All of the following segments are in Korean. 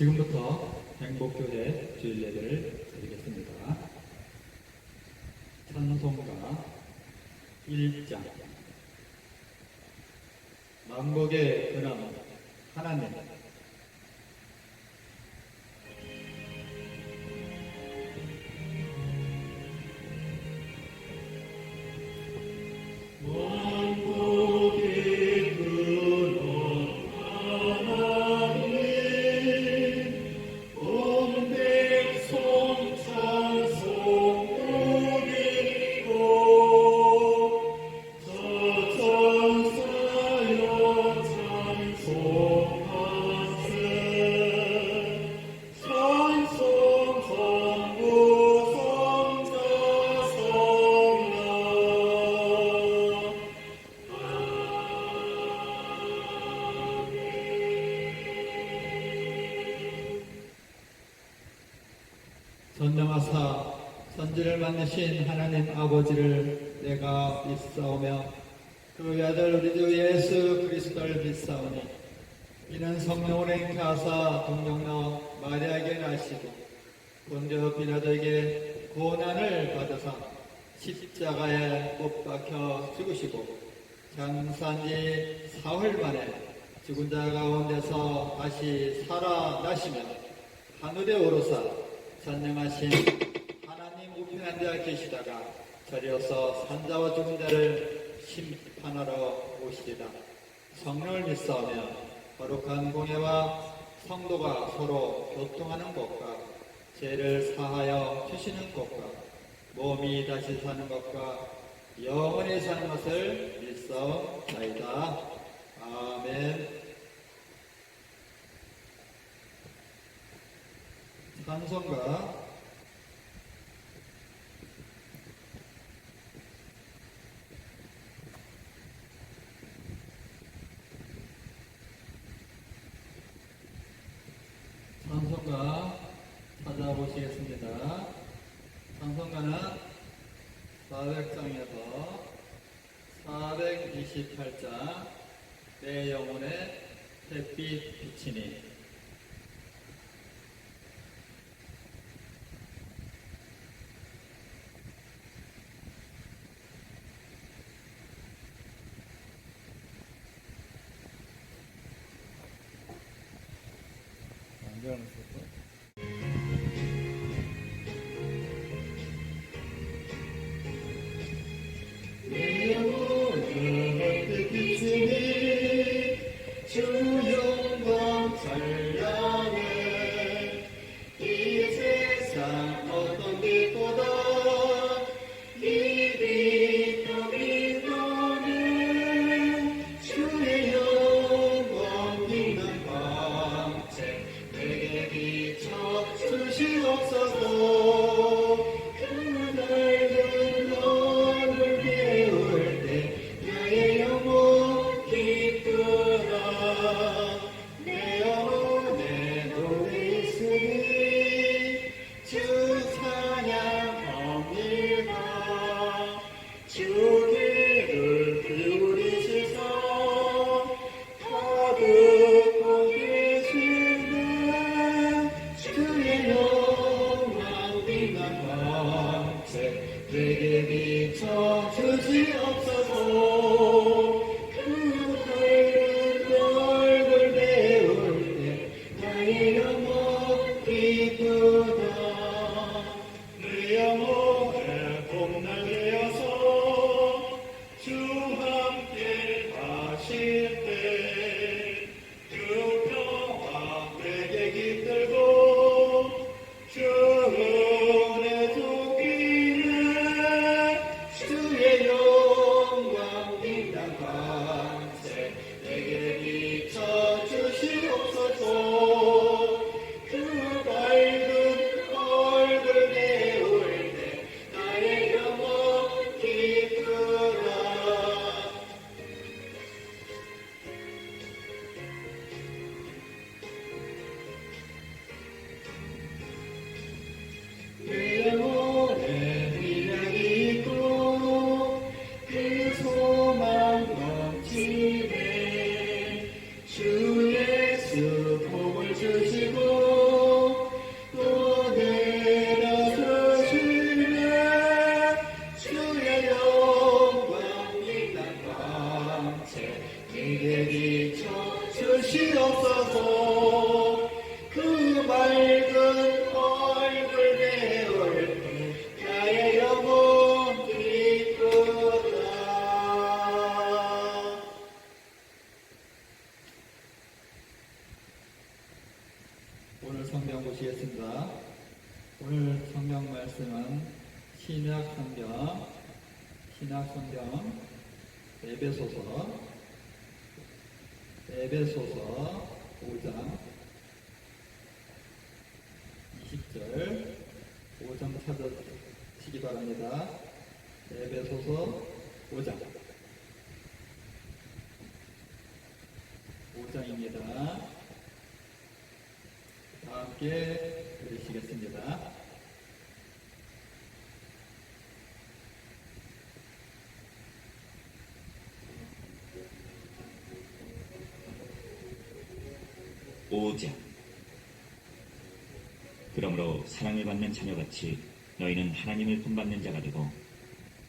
지금부터 행복교회 주일 예배를 드리겠습니다. 찬송가 1장 만복의 근원 하나님 전능하사 선지를 만드신 하나님 아버지를 내가 믿사오며 그 아들 우리 주 예수 그리스도를 믿사오니 이는 성령으로 행하사 동정너 마리아에게 나시고 본저 비라도에게 고난을 받으사 십자가에 못 박혀 죽으시고 장사지 사흘 만에 죽은 자 가운데서 다시 살아나시며 하늘에 오르사 전능하신 하나님 우편한 자 계시다가 저리어서 산자와 죽은 자를 심판하러 오시리라. 성령을 믿사오며 거룩한 공예와 성도가 서로 교통하는 것과 죄를 사하여 주시는 것과 몸이 다시 사는 것과 영원히 사는 것을 믿사옵나이다. 아멘 찬송가 찬송가 찾아보시겠습니다. 찬송가는 400장에서 428장 내 영혼의 햇빛 비치니 에베소서, 에베소서 5장 20절 5장 찾아시기 바랍니다. 에베소서 5장 5장입니다. 다 함께 들으시겠습니다. 오장 그러므로 사랑을 받는 자녀같이 너희는 하나님을 본받는 자가 되고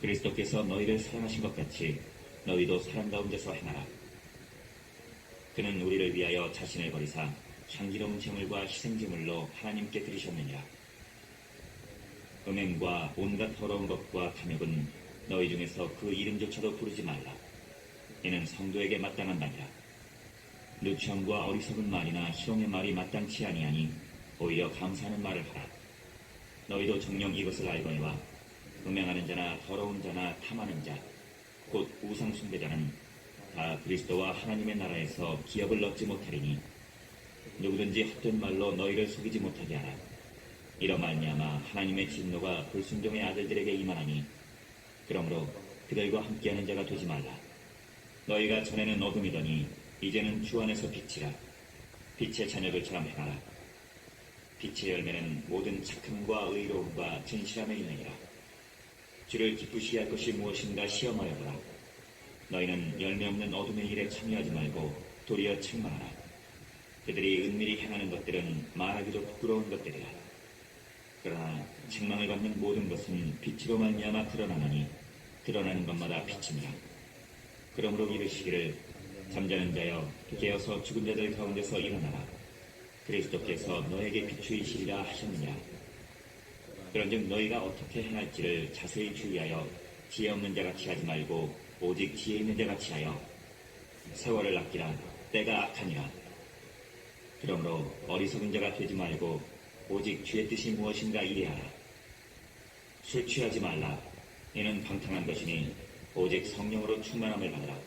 그리스도께서 너희를 사랑하신 것 같이 너희도 사랑 가운데서 행하라. 그는 우리를 위하여 자신을 버리사 향기로운 제물과 희생제물로 하나님께 드리셨느니라. 음행과 온갖 더러운 것과 탐욕은 너희 중에서 그 이름조차도 부르지 말라. 이는 성도에게 마땅한 바니라. 누추함과 어리석은 말이나 희롱의 말이 마땅치 아니하니 오히려 감사하는 말을 하라. 너희도 정녕 이것을 알거니와 음행하는 자나 더러운 자나 탐하는 자, 곧 우상 숭배자는 다 그리스도와 하나님의 나라에서 기업을 얻지 못하리니 누구든지 헛된 말로 너희를 속이지 못하게 하라. 이러 말미암아 하나님의 진노가 불순종의 아들들에게 임하나니 그러므로 그들과 함께하는 자가 되지 말라. 너희가 전에는 어둠이더니 이제는 주 안에서 빛이라. 빛의 자녀들처럼 행하라. 빛의 열매는 모든 착함과 의로움과 진실함에 있느니라. 주를 기쁘시게 할 것이 무엇인가 시험하여 보라. 너희는 열매 없는 어둠의 일에 참여하지 말고 도리어 책망하라. 그들이 은밀히 행하는 것들은 말하기도 부끄러운 것들이라. 그러나 책망을 받는 모든 것은 빛으로 말미암아 드러나나니 드러나는 것마다 빛이니라. 그러므로 이르시기를 잠자는 자여 깨어서 죽은 자들 가운데서 일어나라. 그리스도께서 너에게 비추이시리라 하셨느니라 그런즉 너희가 어떻게 행할지를 자세히 주의하여 지혜 없는 자같이 하지 말고 오직 지혜 있는 자같이 하여 세월을 아끼라. 때가 악하니라. 그러므로 어리석은 자가 되지 말고 오직 주의 뜻이 무엇인가 이해하라. 술 취하지 말라. 이는 방탕한 것이니 오직 성령으로 충만함을 받으라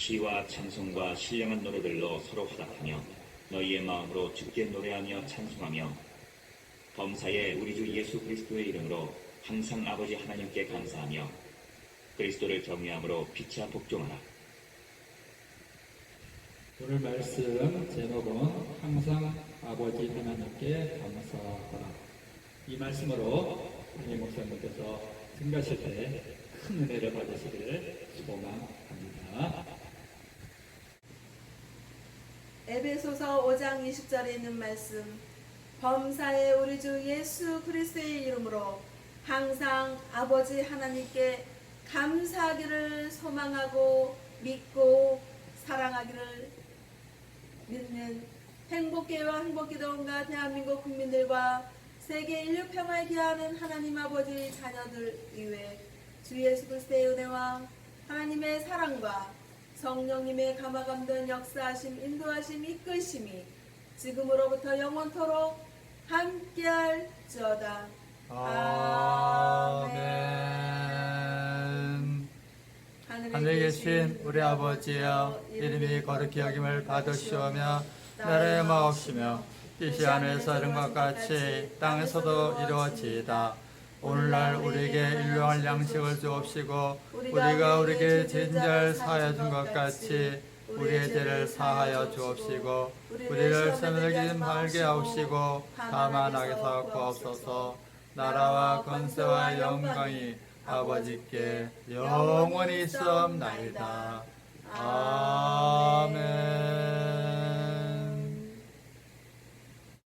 시와 찬송과 신령한 노래들로 서로 화답하며 너희의 마음으로 주께 노래하며 찬송하며 범사에 우리 주 예수 그리스도의 이름으로 항상 아버지 하나님께 감사하며 그리스도를 경외함으로 피차 복종하라. 오늘 말씀 제목은 항상 아버지 하나님께 감사하라. 이 말씀으로 우리 목사님께서 증가실 때 큰 은혜를 받으시기를 소망합니다. 에베소서 5장 20절에 있는 말씀. 범사에 우리 주 예수 그리스도의 이름으로 항상 아버지 하나님께 감사하기를 소망하고 믿고 사랑하기를 믿는 행복계와 행복기도원과 대한민국 국민들과 세계 인류 평화에 기하는 하나님 아버지 자녀들 이외 주 예수 그리스도의 은혜와 하나님의 사랑과 성령님의 감화감동 역사하심 인도하심 이끄심이 지금으로부터 영원토록 함께할지어다 아멘. 하늘에 계신 우리 아버지여 이름이 거룩히 여김을 받으시오며 나라의 마옵시며 뜻이 하늘에서 이룬 것 같이 땅에서도 이루어지이다 오늘날 우리에게 일용할 양식을 주옵시고 우리가 우리에게 진절 사하여 준 것 같이 우리의 죄를 사하여 주옵시고 우리를 세늘기 말게 하옵시고 다만 악에서 구하옵소서 나라와 권세와 영광이 아버지께 영원히 있옵나이다. 아멘.